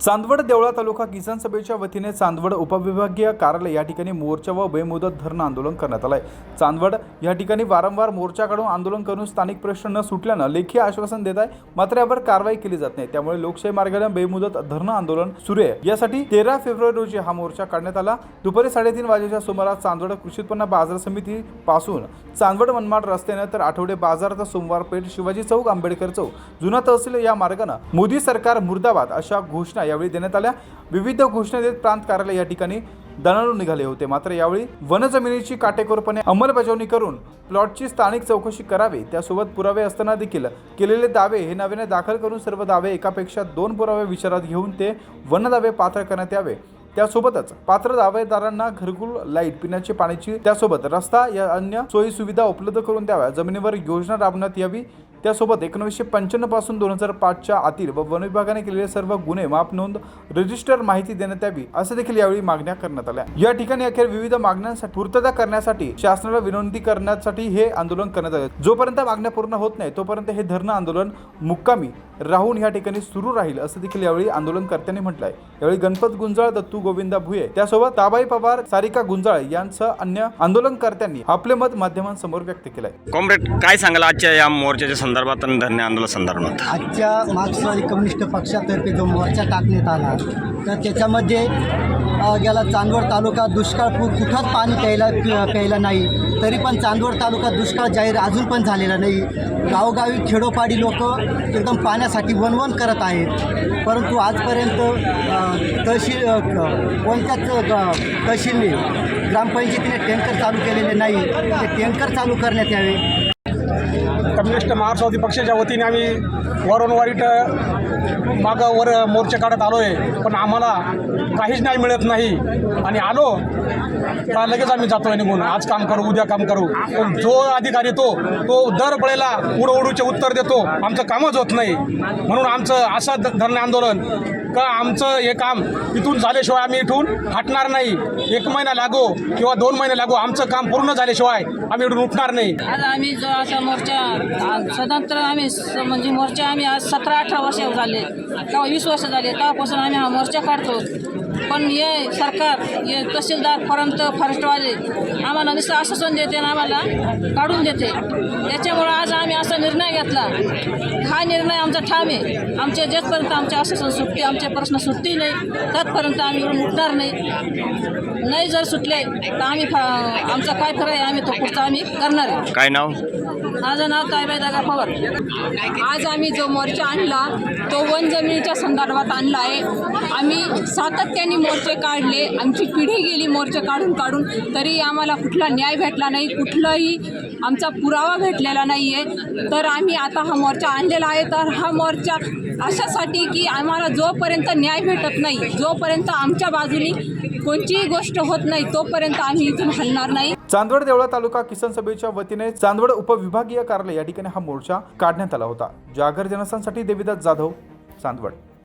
चांदवड देवळा तालुका किसान सभेच्या वतीने चांदवड उपविभागीय कार्यालय या ठिकाणी मोर्चा व बेमुदत धरणं आंदोलन करण्यात आलंय. चांदवड या ठिकाणी वारंवार मोर्चा काढून आंदोलन करून स्थानिक प्रश्न न सुटल्यानं लेखी आश्वासन देत आहे मात्र यावर कारवाई केली जात नाही. त्यामुळे लोकशाही मार्गाने बेमुदत धरणं आंदोलन सुरू आहे. यासाठी तेरा फेब्रुवारी रोजी हा मोर्चा काढण्यात आला. दुपारी साडेतीन वाजेच्या सुमारास चांदवड कृषी उत्पन्न बाजार समिती पासून चांदवड मनमाड रस्त्यानं तर आठवडे बाजाराचा सोमवार पेठ शिवाजी चौक आंबेडकर चौक जुना तहसील या मार्गानं मोदी सरकार मुर्दाबाद अशा घोषणा या यावेळी देण्यात आल्या. विविध घोषणा देत प्रांत कार्यालय या ठिकाणी दणाणून निघाले होते. मात्र यावेळी वनजमिनीची काटेकोरपणे अंमलबजावणी करून प्लॉटची स्थानिक चौकशी करावी त्यासोबत पुरावे असताना देखील केलेले दावे हे नव्याने दाखल करून सर्व दावे एकापेक्षा दोन पुरावे विचारात घेऊन ते वन दावे पात्र करण्यात यावे. त्यासोबतच पात्र दावेदारांना घरकुल लाइट पिण्याची पाण्याची त्यासोबत रस्ता या अन्य सोयी सुविधा उपलब्ध करून द्याव्या. जमिनीवर योजना राबवण्यात यावी त्यासोबत एकोणीसशे पंच्याण्णवपासून दोन हजार पाचच्या आतील व वन विभागाने केलेले सर्व गुन्हे माप नोंद रजिस्टर माहिती देण्यात यावी असे देखील यावेळी मागण्या करण्यात आल्या. या ठिकाणी अखेर विविध मागण्यांसाठी पूर्तता करण्यासाठी शासनाला विनंती करण्यासाठी हे आंदोलन करण्यात आले. जोपर्यंत मागण्या पूर्ण होत नाही तोपर्यंत हे धरणं आंदोलन मुक्कामी राहून या ठिकाणी सुरू राहील असं देखील यावेळी आंदोलनकर्त्यांनी म्हटलंय. यावेळी गणपत गुंजाळ दत्तू गोविंदा भुये त्यासोबत ताबाई पवार सारिका गुंजाळ यांसह अन्य आंदोलनकर्त्यांनी आपले मत माध्यमांसमोर व्यक्त केलंय. कॉम्रेड काय सांगाल आजच्या या मोर्चाच्या संदर्भात आणि धरणे आंदोलन संदर्भात? आजच्या मार्क्सवादी कम्युनिस्ट पक्षातर्फे जो मोर्चा टाकण्यात आला तर त्याच्यामध्ये गेला चांदवड तालुका दुष्काळ कुठंच पाणी प्यायला प्यायला नाही. तरी पण चांदवड तालुका दुष्काळ जाहीर अजून पण झालेला नाही. गावोगावी खेडोपाडी लोक एकदम करण्यासाठी वणवण करत आहेत. परंतु आजपर्यंत तहसील कोणत्याच तहसीलने ग्रामपंचायतीने टँकर चालू केलेले नाही. ते टँकर चालू करण्यात यावे. कम्युनिस्ट मार्क्सवादी पक्षाच्या वतीने आम्ही वारंवार इथं मागं वर मोर्चे काढत आलो आहे पण आम्हाला काहीच नाही मिळत नाही. आणि आलो. का लगेच आम्ही जातो निघून. आज काम करू उद्या काम करू. पण जो अधिकारी तो तो दर बळेला उडवडूचे उत्तर देतो. आमचं कामच होत नाही. म्हणून आमचं असं धरणे आंदोलन का आमचं हे काम इथून झाल्याशिवाय आम्ही इथून हटणार नाही. एक महिना लागो किंवा दोन महिने लागो आमचं काम पूर्ण झाल्याशिवाय आम्ही इथून उठणार नाही. आज आम्ही जो असा मोर्चा स्वतंत्र आम्ही स- म्हणजे मोर्चा आम्ही आज सतरा अठरा वर्ष झाले. तेव्हा वीस वर्ष झाले तेव्हापासून आम्ही हा मोर्चा काढतो. पण हे सरकार हे तहसीलदारपर्यंत फॉरेस्टवाले आम्हाला नुसतं आश्वासन देते आणि आम्हाला काढून देते. त्याच्यामुळं आज आम्ही असा निर्णय घेतला. हा निर्णय आमचा ठाम आहे. आमचे जेथपर्यंत आमचे आश्वासन सुटते आमचे प्रश्न सुटते नाही त्यातपर्यंत आम्ही इकडून उठणार नाही. नाही जर सुटले तर आम्ही फा- काय खरं आहे आम्ही तो पुढचा आम्ही करणार आहे. काय नाव? माझं नाव ताईबाई दादा पवार. आज आम्ही जो मोर्चा आणला तो वन जमिनीच्या संदर्भात आणला आहे. आम्ही सातत्याने मोर्चे काढले आमची पिढी गेली मोर्चे काढून काढून तरी आम्हाला कुठला न्याय भेटला नाही कुठलाही आमचा पुरावा भेटलेला नाही आहे तर आम्ही आता हा मोर्चा आणलेला आहे. तर हा मोर्चा अशासाठी की आम्हाला जोपर्यंत न्याय भेटत नाही जोपर्यंत आमच्या बाजूनी कोणतीही गोष्ट होत नाही तोपर्यंत आम्ही इथून हलणार नाही. चांदवड देवळा तालुका किसान सभेच्या वतीने चांदवड उपविभाग विभागीय कार्यालय या ठिकाणी हा मोर्चा काढण्यात आला होता. जागर जनस्थानसाठी देविदास जाधव चांदवड.